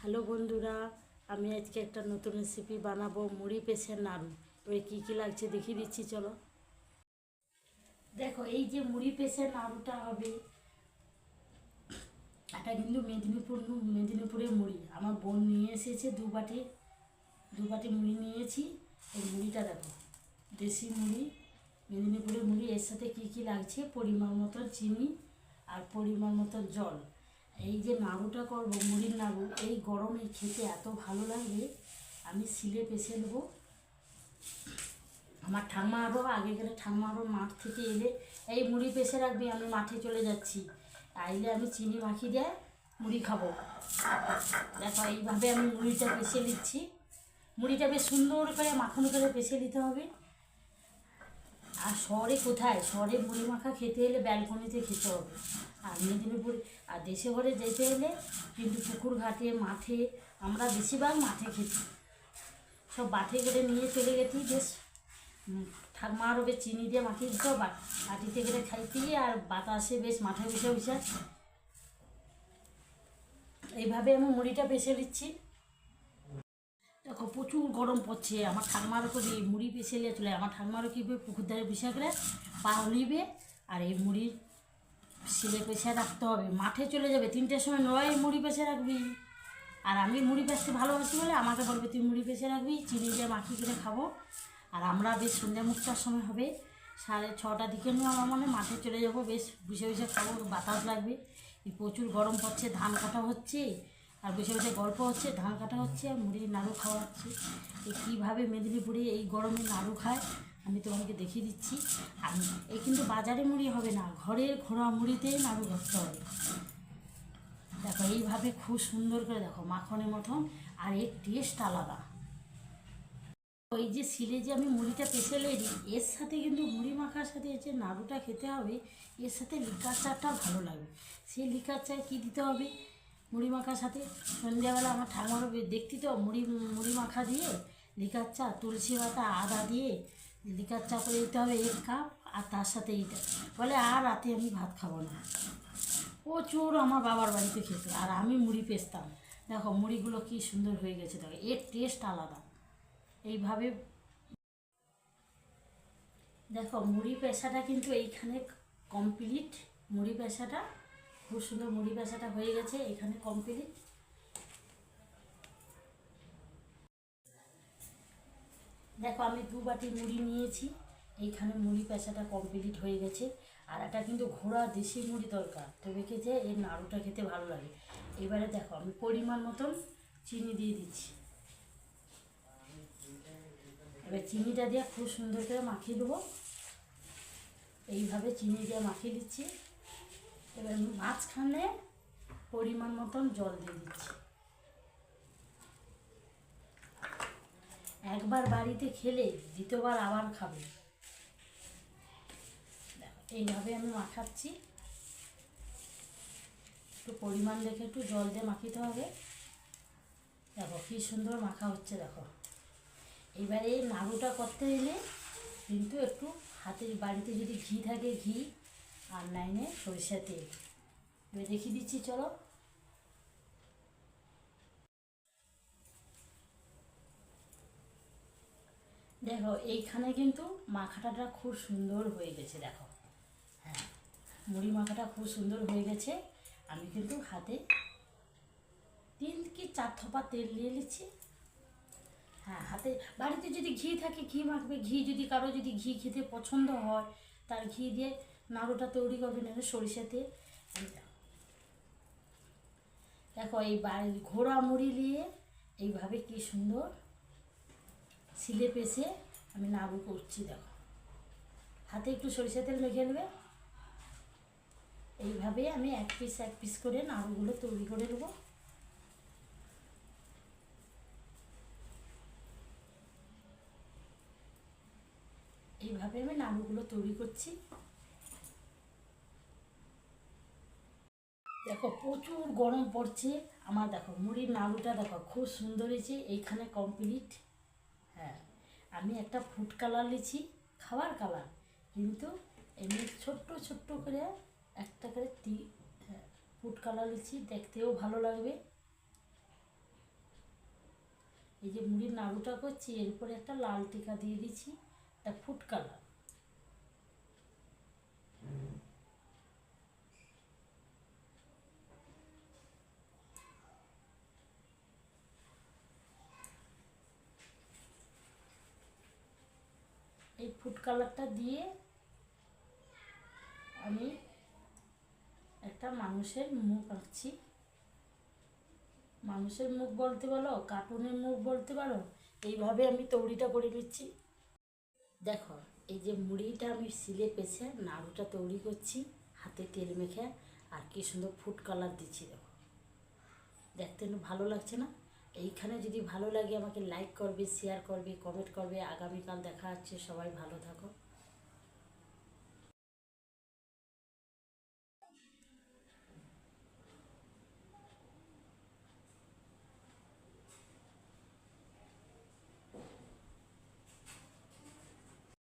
Hello বন্ধুরা, আমি আজকে একটা নতুন রেসিপি বানাবো, মুড়ি পেঁচের নাড়ু। এবার কী কী লাগছে দেখিয়ে দিচ্ছি, চলো। দেখো, এই যে মুড়ি পেঁচের নাড়ুটা হবে, এটা কিন্তু মেদিনীপুর মেদিনীপুরের মুড়ি। আমার বোন নিয়ে এসেছে দু বাটি দু বাটি মুড়ি নিয়েছি। এই মুড়িটা দেখো, দেশি মুড়ি, মেদিনীপুরের মুড়ি, এর সাথে কী কী লাগছে? পরিমাণ মতো চিনি আর পরিমাণ মতো জল। এই যে নাড়ুটা করব, মুড়ির নাড়ু এই গরমে খেতে এত ভালো লাগবে আমি শিলে পেছে নেব। আমার ঠাম্মা আরও আগে গেলে ঠাম্মা আরও মাঠ থেকে এলে এই মুড়ি পেছে রাখবি, আমি মাঠে চলে যাচ্ছি। আইলে আমি চিনি মাখি দেয় মুড়ি খাব। দেখো, এইভাবে আমি মুড়িটা পেছে নিচ্ছি। মুড়িটা বেশ সুন্দর করে মাখন করে পেছে নিতে হবে। আর শহরে কোথায়? শহরে মুড়ি মাখা খেতে এলে ব্যালকনিতে খেতে হবে। আর মেদিনীপুর আর দেশে ঘরে যেতে হলে কিন্তু পুকুর ঘাটে, মাঠে, আমরা বেশিরভাগ মাঠে খেতে সব বাঠে করে নিয়ে চলে গেছি, বেশ। ঠাকমা বেশ চিনি দিয়ে মাখিয়ে দিত বাটিতে করে খাইতে আর বাতাসে বেশ মাঠে বসে বসে এইভাবে আমি মুড়িটা পেছে নিচ্ছি। দেখো, প্রচুর গরম পড়ছে। আমার ঠাকমারও করে মুড়ি পেছে নিয়ে চলে আমার ঠাকমারও কী করবে পুকুর ধারে বসে করে পা হলিবে আর এই মুড়ির শিলে পেছে রাখতে হবে। মাঠে চলে যাবে, তিনটের সময় নয় মুড়ি পেছে রাখবি। আর আমি মুড়ি পেছতে ভালোবাসি বলে আমাকে বলবে, তুই মুড়ি পেছে রাখবি, চিনি দিয়ে মাখি করে খাব। আর আমরা বেশ সন্ধ্যা মুখটার সময় হবে, সাড়ে ছটার দিকে নিয়ে আমার মনে মাঠে চলে যাব, বেশ বসে বসে খাব বাতাস লাগবে। এই প্রচুর গরম পড়ছে, ধান কাটা হচ্ছে, আর বসে বসে গল্প হচ্ছে, ধান কাটা হচ্ছে, আর মুড়ির নাড়ু খাওয়া হচ্ছে। এই কীভাবে মেদিনীপুরে এই গরমে নাড়ু খায় আমি তোমাকে দেখিয়ে দিচ্ছি। আমি, এই কিন্তু বাজারে মুড়ি হবে না, ঘরের ঘোড়া মুড়িতেই নাড়ু করতে হবে। দেখো, এইভাবে খুব সুন্দর করে দেখো, মাখনের মতন, আর এর টেস্ট আলাদা। ওই যে শিলে যে আমি মুড়িটা পেছে লেছি এর সাথে কিন্তু মুড়ি মাখার সাথে যে নাড়ুটা খেতে হবে, এর সাথে লিকার চাটা ভালো লাগবে। সেই লিকার চায় কী দিতে হবে? মুড়ি মাখার সাথে? সন্ধ্যাবেলা আমার ঠাকুমারও দেখতি তো মুড়ি মুড়ি মাখা দিয়ে, লিকার চা, তুলসী পাতা, আদা দিয়ে লিকার চা করে দিতে হবে এক কাপ, আর তার সাথে এইটা। বলে, আর রাতে আমি ভাত খাব না। প্রচুর আমার বাবার বাড়িতে খেত। আর আমি মুড়ি পেস্তাম। দেখো, মুড়িগুলো কি সুন্দর হয়ে গেছে। দেখো, এর টেস্ট আলাদা। এইভাবে দেখো, মুড়ি পেশাটা কিন্তু এইখানে কমপ্লিট মুড়ি পেশাটা খুব সুন্দর মুড়ি পেশাটা হয়ে গেছে। এখানে কমপ্লিট দেখো আমি দু বাটি মুড়ি নিয়েছি, এইখানে মুড়ি পেশাটা কমপ্লিট হয়ে গেছে। আর এটা কিন্তু ঘোড়া দেশি মুড়ি দরকার তবে খেতে এর নাড়ুটা খেতে ভালো লাগে। এবারে দেখো, আমি পরিমাণ মতন চিনি দিয়ে দিচ্ছি। এবার চিনিটা দিয়ে খুব সুন্দর করে মাখিয়ে দেবো। এইভাবে চিনি দিয়ে মাখিয়ে দিচ্ছি। এবার মাঝখানে পরিমাণ মতন জল দিয়ে দিচ্ছি। একবার বাড়িতে খেলে দ্বিতীয়বার আবার খাবে। এইভাবে আমি মাখাচ্ছি। একটু পরিমাণ দেখে একটু জল দিয়ে মাখিতে হবে। দেখো, কী সুন্দর মাখা হচ্ছে, দেখো। এবারে এই নাড়ুটা করতে এলে কিন্তু একটু হাতের বাড়িতে যদি ঘি থাকে, ঘি আর নাইনে সরিষা তেল। দেখিয়ে দিচ্ছি, চলো। দেখো, এইখানে কিন্তু মাখাটাটা খুব সুন্দর হয়ে গেছে, দেখো। হ্যাঁ মুড়ি মাখাটা খুব সুন্দর হয়ে গেছে। আমি কিন্তু হাতে তিন কি চার থপা তেল নিয়ে নিচ্ছি হ্যাঁ হাতে বাড়িতে যদি ঘি থাকে, ঘি মাখবে। ঘি যদি কারও যদি ঘি খেতে পছন্দ হয়, তার ঘি দিয়ে নাড়ুটা তৈরি করবে না সরিষাতে দেখো। এই ঘোড়া মুড়ি নিয়ে এইভাবে কি সুন্দর শিলে পেশে আমি নাড়ু করছি, দেখো। হাতে একটু সরিষা তেল মেখে নেবে। এইভাবে আমি এক পিস এক পিস করে নাড়ুগুলো তৈরি করে নেব। এইভাবে আমি নাড়ুগুলো তৈরি করছি। দেখো, প্রচুর গরম পড়ছে। আমার দেখো, মুড়ির নাড়ুটা দেখো, খুব সুন্দর হয়েছে। এইখানে কমপ্লিট হ্যাঁ আমি একটা ফুড কালার নিয়েছি খাবার কালার কিন্তু এমনি ছোট্ট ছোট্ট করে একটা করে তি ফুড কালার লিছি দেখতেও ভালো লাগবে। এই যে মুড়ির নাড়ুটা করছি, এরপরে একটা লাল টিকা দিয়ে দিচ্ছি একটা ফুড কালার এই ফুড কালারটা দিয়ে আমি একটা মানুষের মুখ আঁকছি। মানুষের মুখ বলতে পারো কার্টুনের মুখ বলতে পারো এইভাবে আমি তৈরিটা করে নিচ্ছি। দেখো, এই যে মুড়িটা আমি সিলে পেছে নাড়ুটা তৈরি করছি, হাতে তেল মেখে, আর কি সুন্দর ফুড কালার দিচ্ছি দেখো। দেখতে ভালো লাগছে না? এইখানে যদি ভালো লাগে আমাকে লাইক করবে শেয়ার করবে কমেন্ট করবে, আগামীকাল দেখা হচ্ছে, সবাই ভালো থাকো।